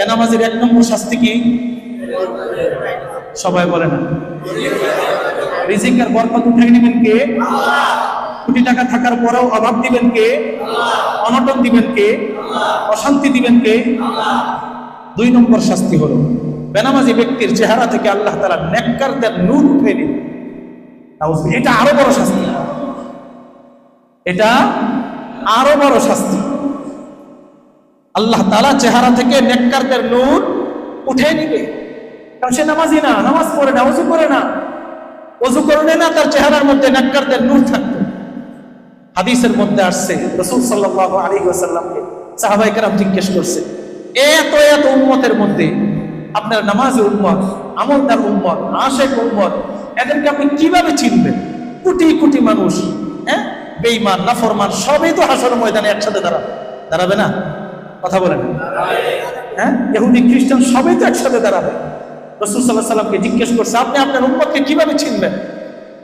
বেনামাজির এক নম্বর শাস্তি কি? সবাই বলে না। রিজিকের বরকত উঠে নেবেন কে? কোটি টাকা থাকার পরেও অভাব দিবেন কে? অনটন দিবেন কে? অশান্তি দিবেন কে? দুই নম্বর শাস্তি হলো, বেনামাজি ব্যক্তির চেহারা থেকে আল্লাহ তালা নেককারদের নূর উঠে নিন এটা আরও বড় শাস্তি। এটা আরও বড় শাস্তি। আল্লাহ তালা চেহারা থেকে নেককারদের নূর উঠে নিবে। কারণ সে নামাজি না, নামাজ পড়ে না অজু করে না। অজু করলে না তার চেহারার মধ্যে নেককারদের নূর থাকবে। হাদিসের মধ্যে আসছে, রসুল সাল্লাহ আলী ওয়াসাল্লামকে সাহাবাই কারাম জিজ্ঞেস করছে, এত এত উন্মতের মধ্যে আপনার নামাজে উম্মত, আমলদার উন্মত আশেক উম্মত, এদেরকে আপনি কীভাবে চিনবেন? কোটি কোটি মানুষ হ্যাঁ? বেইমান নাফরমান, সবই তো হাসর ময়দানে একসাথে দাঁড়াবে। দাঁড়াবে না? কথা বলেন। হ্যাঁ? ইহুদি, খ্রিস্টান সবই তো একসাথে দাঁড়াবে রসুল সাল্লাহ সাল্লামকে জিজ্ঞেস করছে, আপনি আপনার উম্মতকে কীভাবে চিনবেন?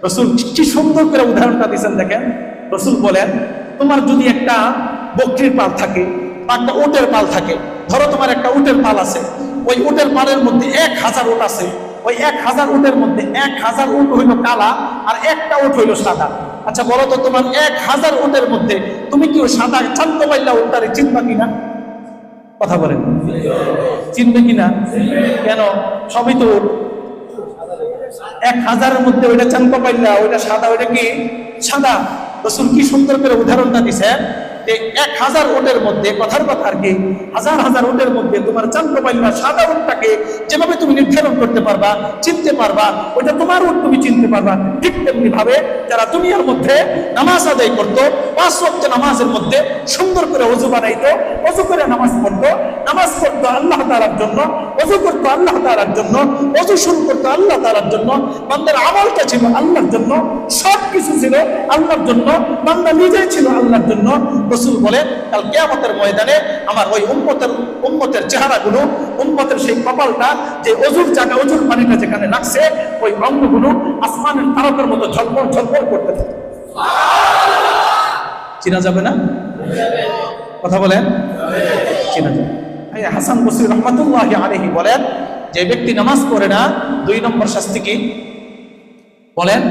রসুল কি সুন্দর করে উদাহরণটা দিয়েছেন দেখেন। রসুল বলেন, তোমার যদি একটা বকরির পাল থাকে বা একটা উটের পাল থাকে, ধরো তোমার একটা উটের পাল আছে, ওই উটের পালের মধ্যে এক হাজার উট আছে, ওই এক হাজার উটের মধ্যে এক হাজার উট হইল কালা আর একটা উট হইল সাদা। আচ্ছা বলো তো তোমার এক হাজার উটের মধ্যে তুমি কি ওই সাদা শান্ত পাইলা উটটারে চিনবা কিনা? কথা বলেন। চিনবে কিনা? কেন? সবই তো এক হাজারের মধ্যে ওইটা চানপা পাইলা, ওইটা সাদা, ওইটা কি? সাদা। রসুল কি সুন্দর করে উদাহরণটা দিছে? এক হাজার মধ্যে, কথার হাজার হাজার মধ্যে তোমার সাদা যেভাবে তুমি নির্ধারণ করতে পারবা, চিনতে পারবা, ওইটা তোমার তুমি চিনতে পারবা। ঠিক তেমনি ভাবে যারা দুনিয়ার মধ্যে নামাজ আদায় করতো, পাঁচ নামাজের মধ্যে সুন্দর করে অজু অজু করে নামাজ পড়তো নামাজ পড়তো আল্লাহ তাআলার জন্য অজু করতো আল্লাহ তাআলার জন্য অজু শুরু করতো আল্লাহ তাআলার জন্য, বান্দার আমলটা ছিল আল্লাহর জন্য সব কিছু ছিল আল্লাহর জন্য, বান্দা নিজেই ছিল আল্লাহর জন্য। রসুল বলে কাল কিয়ামতের ময়দানে আমার ওই উম্মতের উম্মতের চেহারাগুলো উম্মতের সেই কপালটা যে অজুর জায়গা অজুর পানিটা যেখানে লাগছে ওই অঙ্গগুলো আসমানের তারকের মতো ঝলমল ঝলমল করতে থাকে। চিনা যাবে না? কথা বলেন? চিনা যাবে। হাসান বসরি রহমতুল্লাহ আলহি বলেন যে ব্যক্তি নামাজ পড়ে না দুই নম্বর শাস্তি কি? বলেন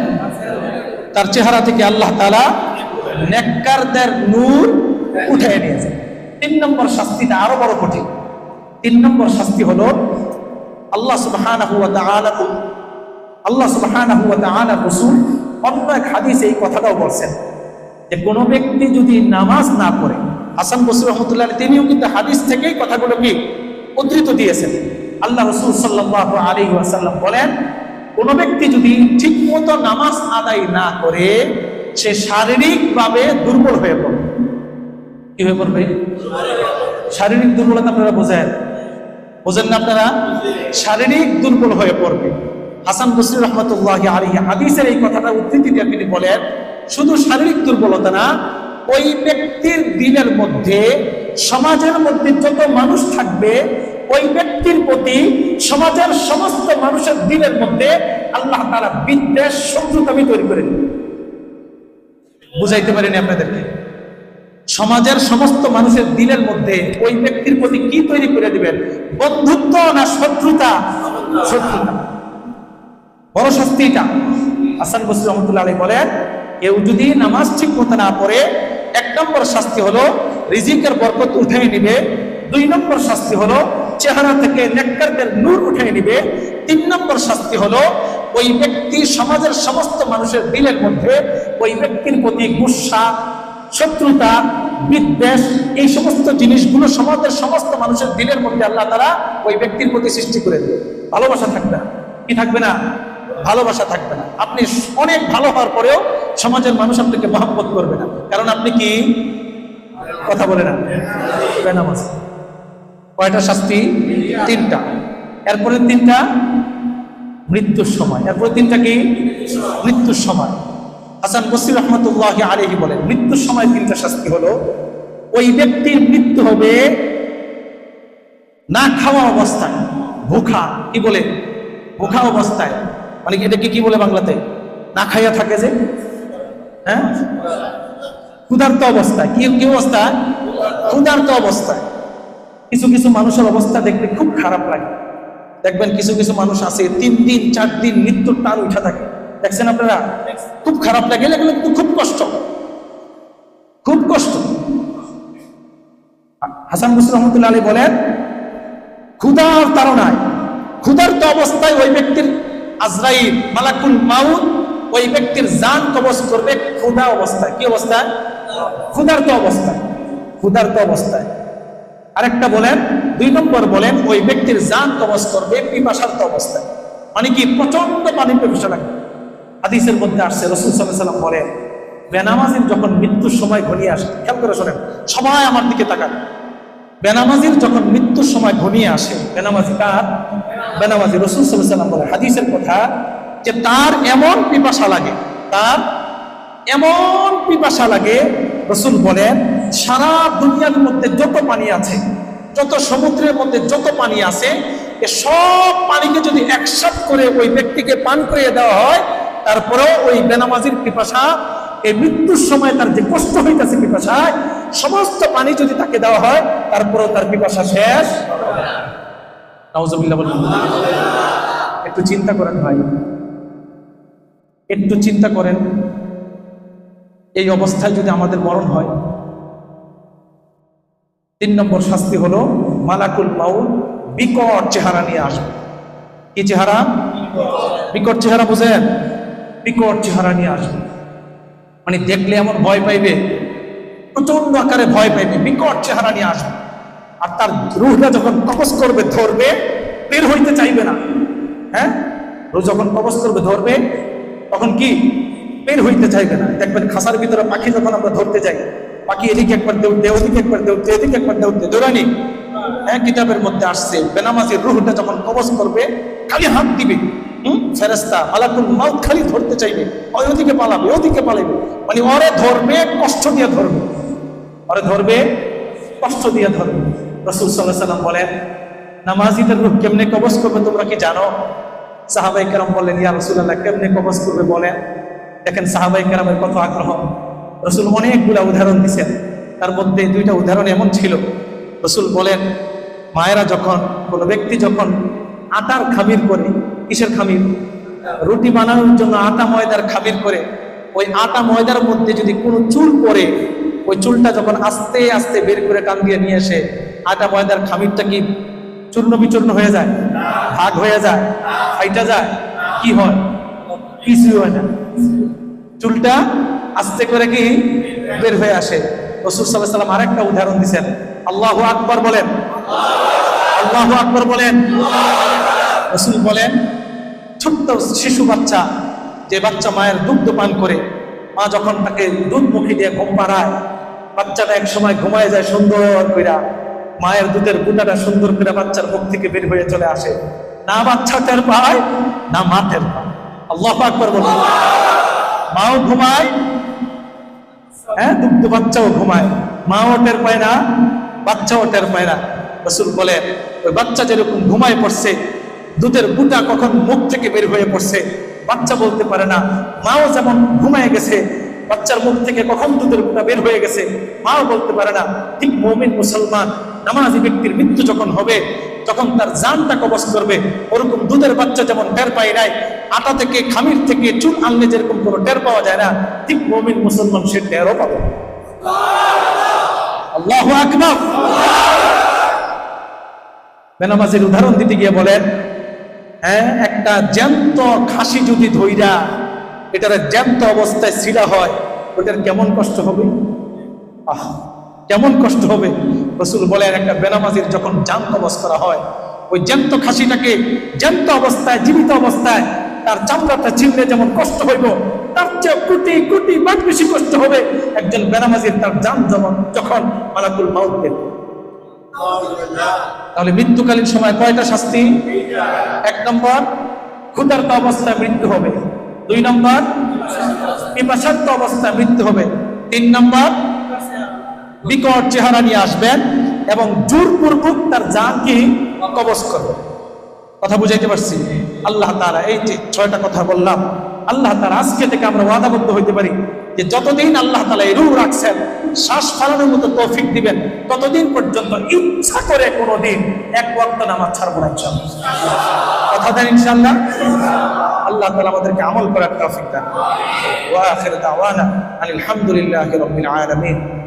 তার চেহারা থেকে আল্লাহ তালা নেককারদের নূর উঠে নিয়েছে তিন নম্বর শাস্তিটা আরও বড় কঠিন। তিন নম্বর শাস্তি হলো আল্লাহ তাআলা আল্লাহ তাআলা রাসূল অন্য এক হাদিসে এই কথাটাও বলছেন যে কোনো ব্যক্তি যদি নামাজ না পড়ে, হাসান বসির রহমতুল্লাহ তিনিও কিন্তু হাদিস থেকেই কথাগুলো কি উদ্ধৃত দিয়েছেন। আল্লাহ রসুল সাল্লাহ আলী ওয়াসাল্লাম বলেন, কোনো ব্যক্তি যদি ঠিকমতো নামাজ আদায় না করে সে শারীরিকভাবে দুর্বল হয়ে পড়বে কি হয়ে পড়বে শারীরিক দুর্বলতা আপনারা বোঝেন। বোঝেন না আপনারা? শারীরিক দুর্বল হয়ে পড়বে। হাসান বসরি রহমতুল্লাহ আলী হাদিসের এই কথাটা উদ্ধৃতি দিয়ে তিনি বলেন, শুধু শারীরিক দুর্বলতা না, ওই ব্যক্তির দিনের মধ্যে, সমাজের মধ্যে যত মানুষ থাকবে, ওই ব্যক্তির প্রতি সমাজের সমস্ত মানুষের দিনের মধ্যে আল্লাহ তারা বিদ্বেষ, শত্রুতামি তৈরি করে দিবে বুঝাইতে পারিনি আপনাদেরকে। সমাজের সমস্ত মানুষের দিনের মধ্যে ওই ব্যক্তির প্রতি কি তৈরি করে দিবেন? বন্ধুত্ব না শত্রুতা? শত্রুতা। বড় শাস্তিটা হাসান বসির রহমতুল্লাহ আলী বলেন, কেউ যদি নামাজ ঠিক মতো না পড়ে, এক নম্বর শাস্তি হলো রিজিকের বরকত উঠে নিবে। দুই নম্বর শাস্তি হলো চেহারা থেকে নেককারদের নূর উঠে নিবে। তিন নম্বর শাস্তি হলো ওই ব্যক্তি সমাজের সমস্ত মানুষের দিলের মধ্যে ওই ব্যক্তির প্রতি গুসা, শত্রুতা, বিদ্বেষ, এই সমস্ত জিনিসগুলো সমাজের সমস্ত মানুষের দিলের মধ্যে আল্লাহ তারা ওই ব্যক্তির প্রতি সৃষ্টি করে দেবে ভালোবাসা থাকবে না। কি থাকবে না? ভালোবাসা থাকবে না। আপনি অনেক ভালো হওয়ার পরেও সমাজের মানুষ আপনাকে মহাব্বত করবে না। কারণ আপনি কি? কথা বলে না। বেনামাজ। কয়টা শাস্তি? তিনটা। এরপরে তিনটা? মৃত্যুর সময়। এরপরে দিনটা কি? মৃত্যুর সময়। হাসান বসির রহমতুল্লাহ আলহি বলেন, মৃত্যুর সময় তিনটা শাস্তি হলো, ওই ব্যক্তির মৃত্যু হবে না খাওয়া অবস্থায়, ভুখা। কি বলে? ভুখা অবস্থায়। মানে এটাকে কি বলে বাংলাতে? না খাইয়া থাকে যে? হ্যাঁ? ক্ষুধার্ত অবস্থায়। কি কি অবস্থা? ক্ষুধার্ত অবস্থায়। কিছু কিছু মানুষের অবস্থা দেখতে খুব খারাপ লাগে। দেখবেন কিছু কিছু মানুষ আছে, তিন দিন, চার দিন মৃত্যুর টান উঠা থাকে। দেখছেন আপনারা? খুব খারাপ লাগে, এগুলো কিন্তু খুব কষ্ট। খুব কষ্ট। হাসান মুসলিম রহমতুল্লাহ আলী বলেন ক্ষুধার তাড়নায় ক্ষুধার্ত অবস্থায় ওই ব্যক্তির আজরাইল, মালাকুল মাউত, ওই ব্যক্তির জান কবজ করবে ক্ষুধা অবস্থায়। কি অবস্থায়? ক্ষুধার্ত অবস্থায়। ক্ষুধার্ত অবস্থায়। আরেকটা বলেন দুই নম্বর বলেন, ওই ব্যক্তির জান কবজ করবে পিপাসার্থ অবস্থায়। মানে কি প্রচণ্ড পানি পিপাসা লাগে। হাদিসের মধ্যে আসছে, রসুল সাল্লাহ বলেন, বেনামাজির যখন মৃত্যুর সময় ঘনিয়ে আসে, খেয়াল করে শোনেন, সবাই আমার দিকে তাকান বেনামাজির যখন মৃত্যুর সময় ঘনিয়ে আসে, বেনামাজি কার? বেনামাজি রসুল সাল্লাহ সাল্লাম বলে হাদিসের কথা যে তার এমন পিপাসা লাগে, তার এমন পিপাসা লাগে, রসুল বলেন, সারা দুনিয়ার মধ্যে যত পানি আছে যত সমুদ্রের মধ্যে যত পানি আছে, এ সব পানিকে যদি একসাথ করে ওই ব্যক্তিকে পান করিয়ে দেওয়া হয়, তারপরেও ওই বেনামাজির পিপাসা, এই মৃত্যুর সময় তার যে কষ্ট হইতেছে পিপাসায়, সমস্ত পানি যদি তাকে দেওয়া হয়, তারপরেও তার পিপাসা শেষ। একটু চিন্তা করেন ভাই। একটু চিন্তা করেন। এই অবস্থায় যদি আমাদের মরণ হয় তিন নম্বর শাস্তি হলো মালাকুল মাউল বিকট চেহারা নিয়ে আসবে। কি চেহারা? বিকট চেহারা বুঝেন? বিকট চেহারা নিয়ে আসবে। মানে দেখলে এমন ভয় পাইবে প্রচণ্ড আকারে ভয় পাইবে, বিকট চেহারা নিয়ে আসবে। আর তার রুহটা যখন কবজ করবে, ধরবে, বের হইতে চাইবে না। হ্যাঁ? রুহ যখন কবজ করবে, ধরবে, তখন কি? বের হইতে চাইবে না। দেখবেন খাসার ভিতরে পাখি যখন আমরা ধরতে যাই পাখি এদিকে একবার দেউতে ওদিকে একবার দেউতে এদিকে একবার দেউতে দৌড়ানি। হ্যাঁ কিতাবের মধ্যে আসছে, বেনামাজির রুহটা যখন কবজ করবে, খালি হাত দিবে। হুম? খালি ধরতে চাইবে। ওদিকে পালাবে ওদিকে পালাবে। মানে ধরবে, কষ্ট দিয়ে ধরবে। ধরবে, কষ্ট দিয়ে ধরবে। বলেন কেমনে কবজ করবে তোমরা কি জানো? সাহাবাই কেরাম বললেন, ইয়া রসুল্লাহ কেমনে কবজ করবে? বলেন, দেখেন সাহাবাই কেরামের কত আগ্রহ। রসুল অনেকগুলা উদাহরণ দিছেন। তার মধ্যে দুইটা উদাহরণ এমন ছিল। রসুল বলেন, মায়েরা যখন, কোনো ব্যক্তি যখন আটার খামির করে, কিসের খামির? রুটি বানানোর জন্য আটা ময়দার খামির করে। ওই আটা ময়দার মধ্যে যদি কোনো চুল পরে ওই চুলটা যখন আস্তে আস্তে বের করে কান দিয়ে নিয়ে এসে আটা ময়দার খামিরটা কি চূর্ণ বিচূর্ণ হয়ে যায়? ভাগ হয়ে যায়? ফাইটা যায়? কি হয়? কিছুই হয় না। চুলটা আস্তে করে কি বের হয়ে আসে। রসুল সাল্লাহ সাল্লাম আরেকটা উদাহরণ দিচ্ছেন আল্লাহ আকবর বলেন। আল্লাহ আকবর বলেন। রসুল বলেন, ছোট্ট শিশু বাচ্চা, যে বাচ্চা মায়ের দুগ্ধ পান করে, মা যখন তাকে দুধ মুখে দিয়ে ঘুম পাড়ায়, বাচ্চাটা এক সময় ঘুমায় যায় সুন্দর কইরা, মায়ের দুধের বুটাটা সুন্দর করে বাচ্চার মুখ থেকে বের হয়ে চলে আসে। না বাচ্চা টের পায়, না মা টের পায়। আল্লাহ আকবর বলেন। মাও ঘুমায় হ্যাঁ? দুগ্ধ বাচ্চাও ঘুমায়। মাও টের পায় না, বাচ্চাও টের পায় না। রসুল বলে ওই বাচ্চা যেরকম ঘুমায় পড়ছে, দুধের বুটা কখন মুখ থেকে বের হয়ে পড়ছে, বাচ্চা বলতে পারে না, মাও যেমন ঘুমায় গেছে, বাচ্চার মুখ থেকে কখন দুধের বুটা বের হয়ে গেছে, মাও বলতে পারে না, ঠিক মমিন মুসলমান, নামাজি ব্যক্তির মৃত্যু যখন হবে তখন তার জানটা কবচ করবে ওরকম দুধের বাচ্চা যেমন টের পায় নাই, আটা থেকে, খামির থেকে চুল আনলে যেরকম কোনো টের পাওয়া যায় না, ঠিক মমিন মুসলমান সে টেরও পাবে। আল্লাহ আকবার। বেনামাজির উদাহরণ দিতে গিয়ে বলেন হ্যাঁ একটা জ্যান্ত খাসি যদি ধইরা এটার জ্যান্ত অবস্থায় ছিলা হয়, ওটার কেমন কষ্ট হবে? আহ, কেমন কষ্ট হবে? রসুল বলেন, একটা বেনামাজির যখন জান কবজ করা হয়, ওই জ্যান্ত খাসিটাকে জ্যান্ত অবস্থায়, জীবিত অবস্থায় তার চামড়াটা ছিঁড়লে যেমন কষ্ট হইব, তার চেয়ে কোটি কোটি বার বেশি কষ্ট হবে। একজন বেনামাজির তার জান যেমন যখন মালাকুল মাউত দেবে তাহলে মৃত্যুকালীন সময় কয়টা শাস্তি? এক নম্বর, ক্ষুধার্ত অবস্থায় মৃত্যু হবে। দুই নম্বর পিপাসার্থ অবস্থায় মৃত্যু হবে। তিন নম্বর বিকট চেহারা নিয়ে আসবেন এবং জোরপূর্বক তার জানকে কবজ করবে কথা বুঝাইতে পারছি? আল্লাহ তারা এই যে ছয়টা কথা বললাম, আল্লাহ তালা আজকে থেকে আমরা ওয়াদাবদ্ধ হইতে পারি যে যতদিন আল্লাহ তালা এই রূপ রাখছেন, শ্বাস ফালানোর মতো তৌফিক দিবেন, ততদিন পর্যন্ত ইচ্ছা করে কোনো দিন এক ওয়াক্ত নামাজ ছাড়বো না ইনশাআল্লাহ। কথা দেন ইনশাল্লাহ আল্লাহ তালা আমাদেরকে আমল করার তৌফিক দেন। ওয়া আখির দাওয়ানা আলহামদুলিল্লাহি রাব্বিল আলামিন।